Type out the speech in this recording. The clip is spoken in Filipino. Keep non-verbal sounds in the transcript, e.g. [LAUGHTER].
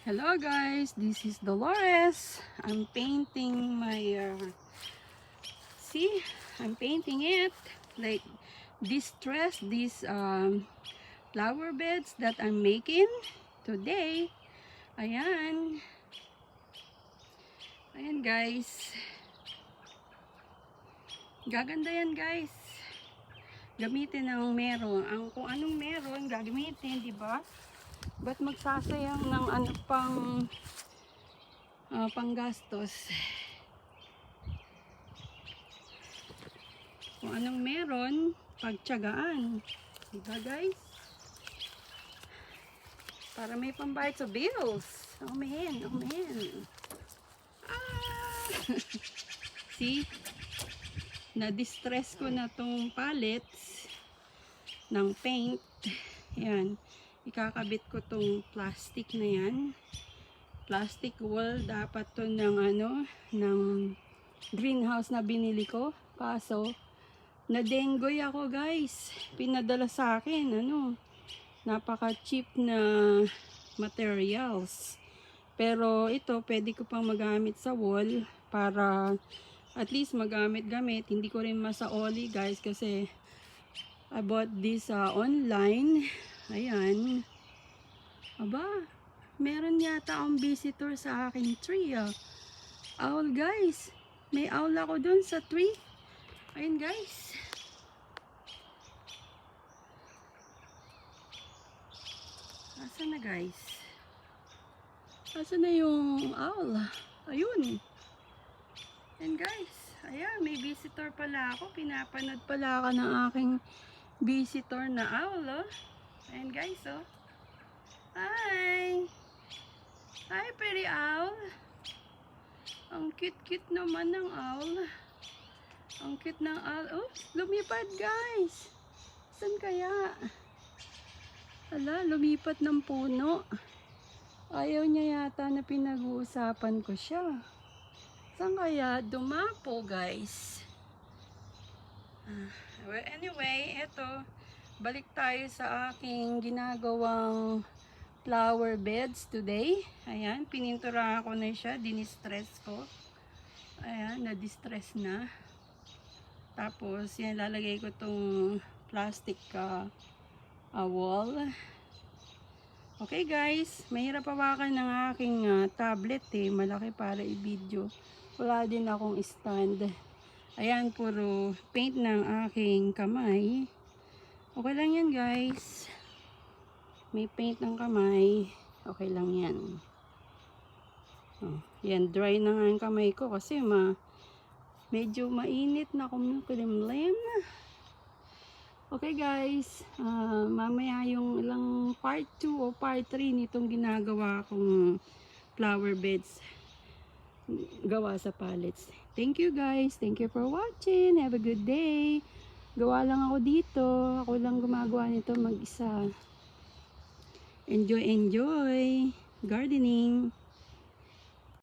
Hello guys, this is Dolores. I'm painting my, uh, see, I'm painting it like distress these um, flower beds that I'm making today. Ayan. Ayan guys. Gaganda yan guys. Gamitin ang meron. Ang kung anong meron, gagamitin, di ba? Ba't magsasayang ng ano pang ah, panggastos? Kung anong meron, pagtyagaan. Diba guys? Para may pambayad sa bills. Oh man, oh. Ah! [LAUGHS] See? Na-distress ko na tong pallets ng paint. Yan ikakabit ko tong plastic na yan. Plastic wall dapat to ng ano ng greenhouse na binili ko. Kaso nadenggoy ako guys. Pinadala sa akin ano napaka cheap na materials. Pero ito pwede ko pang magamit sa wall para at least magamit-gamit. Hindi ko rin masaoli guys kasi I bought this uh, online Ayan. Aba, meron yata ang visitor sa aking tree. Ah. Owl guys. May owl ako dun sa tree. Ayan guys. Asa na guys? Asa na yung owl? Ayun. Ayan guys. Ayan, may visitor pala ako. Pinapanood pala ako ng aking visitor na owl. Oh. Ayan guys, oh. Hi! Hi, pretty owl. Ang cute-cute naman ng owl. Ang cute ng owl. Oh, lumipad guys. Saan kaya? Hala, lumipat ng puno. Ayaw niya yata na pinag-uusapan ko siya. Saan kaya dumapo guys? Ah, well, anyway, eto balik tayo sa aking ginagawang flower beds today. Ayan, pinintura ko na siya, dinistress ko. Ayan, na-distress na. Tapos, yan, lalagay ko tong plastic uh, uh, wall. Okay guys, mahirap hawakan ng aking uh, tablet eh. Malaki para i-video. Wala din akong stand. Ayan, puro paint ng aking kamay. Okay lang yan guys. May paint ng kamay. Okay lang yan. Oh, yan, dry na nga yung kamay ko kasi ma medyo mainit na kumukulimlim. Okay guys, uh, mamaya yung ilang part 2 o part 3 nitong ginagawa kong flower beds gawa sa pallets. Thank you guys. Thank you for watching. Have a good day. Gawa lang ako dito. Ako lang gumagawa nito mag-isa. Enjoy, enjoy. Gardening.